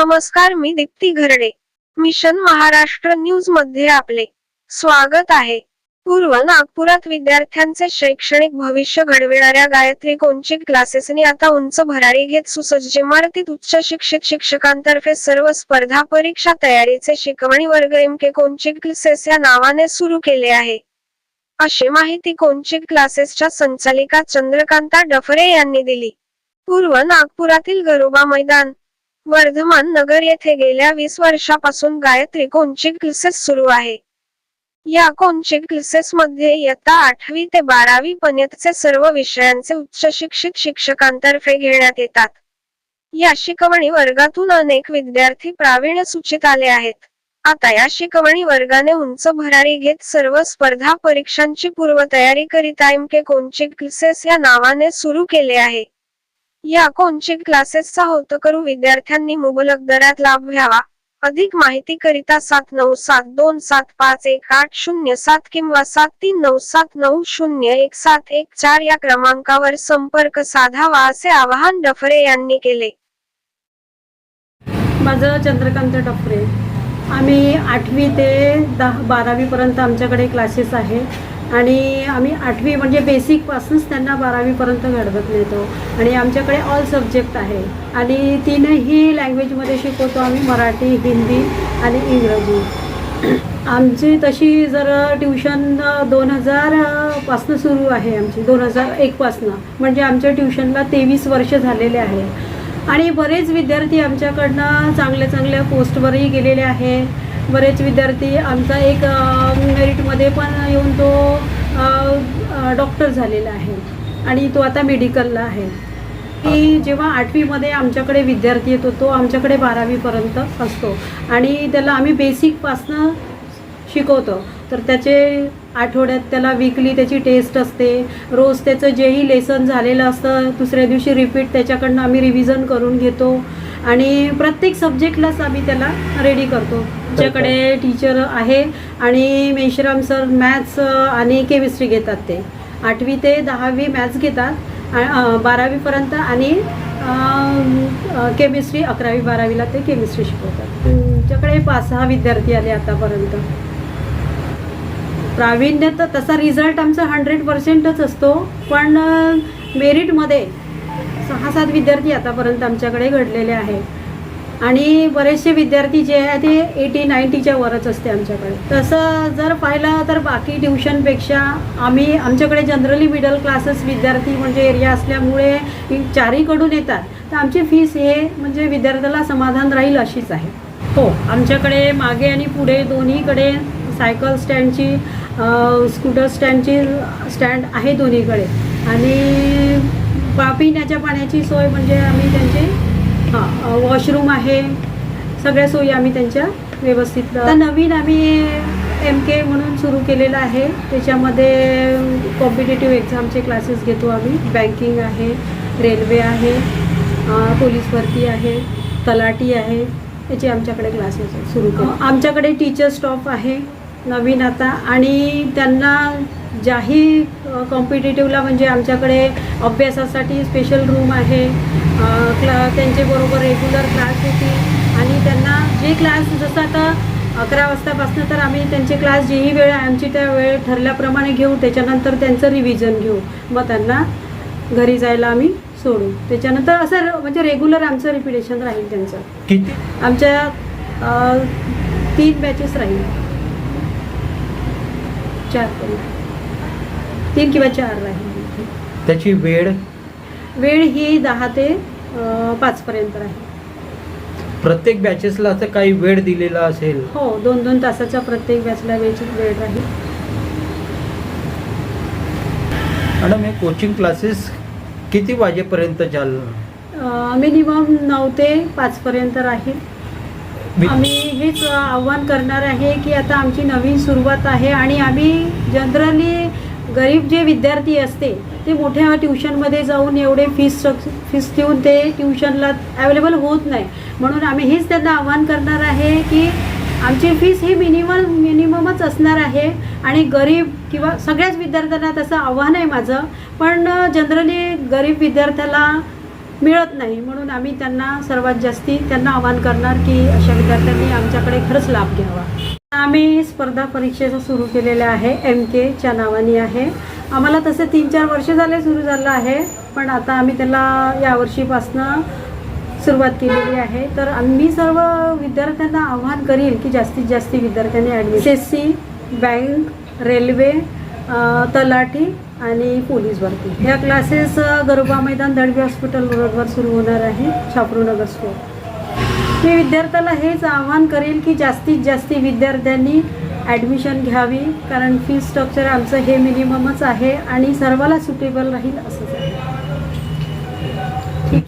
नमस्कार मी दीप्ती घरडे. मिशन महाराष्ट्र न्यूजमध्ये आपले स्वागत आहे. पूर्व नागपुरात विद्यार्थ्यांचे शैक्षणिक भविष्य घडविणाऱ्या गायत्री कोचिंग क्लासेसनी आता उंच भरारी घेत सुसज्ज इमारतीत उच्च शिक्षित शिक्षकांतर्फे सर्व स्पर्धा परीक्षा तयारीचे शिकवणी वर्ग एम के क्लासेस या नावाने सुरू केले आहे. अशी माहिती कोचिंग क्लासेसच्या संचालिका चंद्रकांता डफरे यांनी दिली. पूर्व नागपुरातील गरोबा मैदान वर्धमान नगर येथे गेल्या वीस वर्षापासून गायत्री कोचिंग क्लासेस सुरू आहे? या कोचिंग क्लासेस मध्ये इयत्ता आठवी ते बारावी पर्यंतचे सर्व विषयांचे उच्च शिक्षित शिक्षकांतर्फे घेण्यात येतात. या शिकवणी वर्गातून अनेक विद्यार्थी प्रावीण्य सूचित आले आहेत. आता या शिकवणी वर्गाने उंच भरारी घेत सर्व स्पर्धा परीक्षांची पूर्वतयारी करीत एम के कोचिंग क्लासेस या नावाने सुरू केले आहे? या कोचिंग क्लासेसचा होतकरू विद्यार्थ्यांनी मुबलक दरात लाभ घ्यावा. अधिक माहिती करिता सात नऊ सात दोन सात पाच एक आठ शून्य सात किंवा सात तीन नऊ सात नऊ शून्य एक सात एक चार या क्रमांकावर संपर्क साधावा असे आवाहन डफरे यांनी केले. माझं चंद्रकांत डफरे. आम्ही आठवी ते दहा बारावीपर्यंत आमच्याकडे क्लासेस आहे. आणि आम्ही आठवी म्हणजे बेसिकपासूनच त्यांना बारावीपर्यंत घडवत नेतो. आणि आमच्याकडे ऑल सब्जेक्ट आहे. आणि तीनही लँग्वेजमध्ये शिकवतो आम्ही मराठी हिंदी आणि इंग्रजी. आमची तशी जर ट्युशन दोन हजारपासनं सुरू आहे आमची दोन हजार एकपासनं म्हणजे आमच्या ट्युशनला तेवीस वर्ष झालेले आहे. आणि बरेच विद्यार्थी आमच्याकडनं चांगल्या चांगल्या पोस्टवरही गेलेले आहे बरेच विद्यार्थी आमचा एक मेरिटमध्ये पण येऊन तो डॉक्टर झालेला आहे आणि तो आता मेडिकलला आहे. की जेव्हा आठवीमध्ये आमच्याकडे विद्यार्थी येतो तो आमच्याकडे बारावीपर्यंत असतो आणि त्याला आम्ही बेसिकपासनं शिकवतो. तर त्याचे आठवड्यात त्याला वीकली त्याची टेस्ट असते रोज त्याचं जेही लेसन झालेलं असतं दुसऱ्या दिवशी रिपीट त्याच्याकडनं आम्ही रिव्हिजन करून घेतो. आणि प्रत्येक सब्जेक्टलाच आम्ही त्याला रेडी करतो. आमच्याकडे टीचर आहे आणि मेश्राम सर मॅथ्स आणि केमिस्ट्री घेतात ते. आठवी ते दहावी मॅथ्स घेतात बारावीपर्यंत आणि केमिस्ट्री अकरावी बारावीला ते केमिस्ट्री शिकवतात. तुमच्याकडे पाच सहा विद्यार्थी आले आतापर्यंत. प्रावीण्य तर तसा रिझल्ट आमचा हंड्रेड पर्सेंटच असतो पण मेरिटमध्ये सहा सात विद्यार्थी आतापर्यंत आमच्याकडे घडलेले आहे आणि बरेचसे विद्यार्थी जे आहे ते एटी नाईन्टीच्या वरच असते आमच्याकडे. तसं जर पाहिलं तर बाकी ट्युशनपेक्षा आम्ही आमच्याकडे जनरली मिडल क्लासेस विद्यार्थी म्हणजे एरिया असल्यामुळे चारीकडून येतात. तर आमची फीस हे म्हणजे विद्यार्थ्याला समाधान राहील अशीच आहे. हो आमच्याकडे मागे आणि पुढे दोन्हीकडे सायकल स्टँडची स्कूटर स्टँडची स्टँड आहे दोन्हीकडे. आणि पिण्याच्या पाण्याची सोय म्हणजे आम्ही त्यांची हां वॉशरूम आहे. सगळ्या सोयी आम्ही त्यांच्या व्यवस्थित तर नवीन आम्ही एम के म्हणून सुरू केलेलं आहे. त्याच्यामध्ये कॉम्पिटेटिव्ह एक्झामचे क्लासेस घेतो आम्ही. बँकिंग आहे रेल्वे आहे पोलीस भरती आहे तलाटी आहे. याचे आमच्याकडे क्लासेस सुरू केले. आमच्याकडे टीचर स्टॉफ आहे. नवीन आता. आणि त्यांना ज्याही कॉम्पिटेटिव्हला म्हणजे आमच्याकडे अभ्यासासाठी स्पेशल रूम आहे. क्ला त्यांच्याबरोबर रेग्युलर क्लास होतील आणि त्यांना जे क्लास जसं आता अकरा वाजतापासून तर आम्ही त्यांचे क्लास जेही वेळ आहे आमची त्या वेळ ठरल्याप्रमाणे घेऊ. त्याच्यानंतर त्यांचं रिव्हिजन घेऊ. मग त्यांना घरी जायला आम्ही सोडू. त्याच्यानंतर असं म्हणजे रेग्युलर आमचं रिपिटेशन राहील त्यांचं. आमच्या तीन बॅचेस राहील. चार पर्यंत तीन किंवा चार राहील त्याची वेळ? वेळ ही दहा ते अ, पाचपर्यंत राहील. प्रत्येक बॅचेसला असं काही वेळ दिलेला असेल? हो दोन दोन तासाचा प्रत्येक बॅचला वेळची वेळ राहील. मॅडम हे कोचिंग क्लासेस किती वाजेपर्यंत चालणार? मिनिमम नऊ ते पाचपर्यंत राहील. आम्ही हेच आव्हान करणार आहे की आता आमची नवीन सुरुवात आहे आणि आम्ही जनरली गरीब जे विद्यार्थी असते ते मोठ्या ट्युशनमध्ये जाऊन एवढे फीस फीस देऊन ते ट्युशनला अवेलेबल होत नाही. म्हणून आम्ही हेच त्यांना आव्हान करणार आहे की आमची फीस ही मिनिमम मिनिममच असणार आहे आणि गरीब किंवा सगळ्याच विद्यार्थ्यांना तसं आव्हान आहे माझं. पण जनरली गरीब विद्यार्थ्याला मिळत नाही. म्हणून आम्ही त्यांना सर्वात जास्ती त्यांना आवाहन करणार की अशा विद्यार्थ्यांनी आमच्याकडे खरंच लाभ घ्यावा. आम्ही स्पर्धा परीक्षेचं सुरू केलेलं आहे. एम केच्या नावाने आहे. आम्हाला तसे तीन चार वर्ष झाले सुरू झालं आहे. पण आता आम्ही त्याला यावर्षीपासनं सुरुवात केलेली आहे. तर आम्ही सर्व विद्यार्थ्यांना आव्हान करील की जास्तीत जास्त विद्यार्थ्यांनी admission S C bank railway तलाठी आणि पोलीस भरती ह्या क्लासेस गरोबा गरुबा मैदान दळवी हॉस्पिटल रोडवर सुरू होणार आहे छापरूनगर स्टोर मी विद्यार्थ्याला हेच आव्हान करेल की जास्तीत जास्त विद्यार्थ्यांनी ॲडमिशन घ्यावी कारण फी स्ट्रक्चर आमचं हे मिनिममच आहे आणि सर्वाला सुटेबल राहील असंच आहे. ठीक.